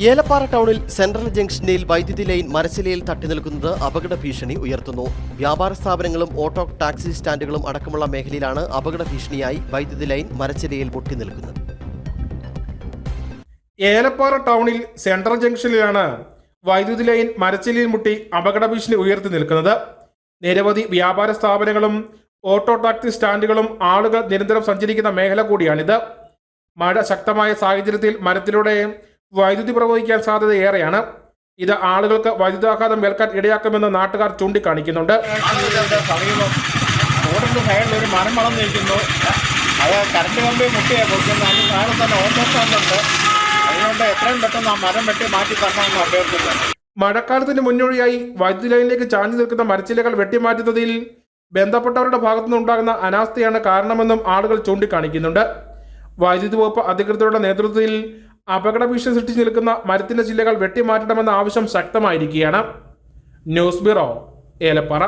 ഏലപ്പാറ ടൗണിൽ സെൻട്രൽ ജംഗ്ഷനിൽ വൈദ്യുതി ലൈൻ മരച്ചിലയിൽ തട്ടി നിൽക്കുന്നത് അപകട ഭീഷണി ഉയർത്തുന്നു. വ്യാപാര സ്ഥാപനങ്ങളും ഓട്ടോ ടാക്സി സ്റ്റാൻഡുകളും അടക്കമുള്ള മേഖലയിലാണ് അപകട ഭീഷണിയായി വൈദ്യുതി ലൈൻ മരച്ചിലയിൽ പൊട്ടി നിൽക്കുന്നത്. ഏലപ്പാറ ടൗണിൽ സെൻട്രൽ ജംഗ്ഷനിലാണ് വൈദ്യുതി ലൈൻ മരച്ചിലയിൽ മുട്ടി അപകട ഭീഷണി ഉയർത്തി നിൽക്കുന്നത്. നിരവധി വ്യാപാര സ്ഥാപനങ്ങളും ഓട്ടോ ടാക്സി സ്റ്റാൻഡുകളും ആളുകൾ നിരന്തരം സഞ്ചരിക്കുന്ന മേഖല കൂടിയാണിത്. മഴ ശക്തമായ സാഹചര്യത്തിൽ മരത്തിലൂടെ വൈദ്യുതി പ്രവഹിക്കാൻ സാധ്യത ഏറെയാണ്. ഇത് ആളുകൾക്ക് വൈദ്യുതാഘാതം ഏൽക്കാൻ ഇടയാക്കുമെന്ന് നാട്ടുകാർ ചൂണ്ടിക്കാണിക്കുന്നുണ്ട്. വെട്ടി മഴക്കാലത്തിന് മുന്നോടിയായി വൈദ്യുതി ലൈനിലേക്ക് ചാഞ്ഞു നിൽക്കുന്ന മരച്ചിലകൾ വെട്ടിമാറ്റുന്നതിൽ ബന്ധപ്പെട്ടവരുടെ ഭാഗത്തുനിന്നുണ്ടാകുന്ന അനാസ്ഥയാണ് കാരണമെന്നും ആളുകൾ ചൂണ്ടിക്കാണിക്കുന്നുണ്ട്. വൈദ്യുതി വകുപ്പ് അധികൃതരുടെ നേതൃത്വത്തിൽ അപകട ഭീഷണി സൃഷ്ടിച്ചു നിൽക്കുന്ന മരത്തിന്റെ ജില്ലകൾ വെട്ടിമാറ്റണമെന്ന ആവശ്യം ശക്തമായിരിക്കുകയാണ്. News bureau Elappara.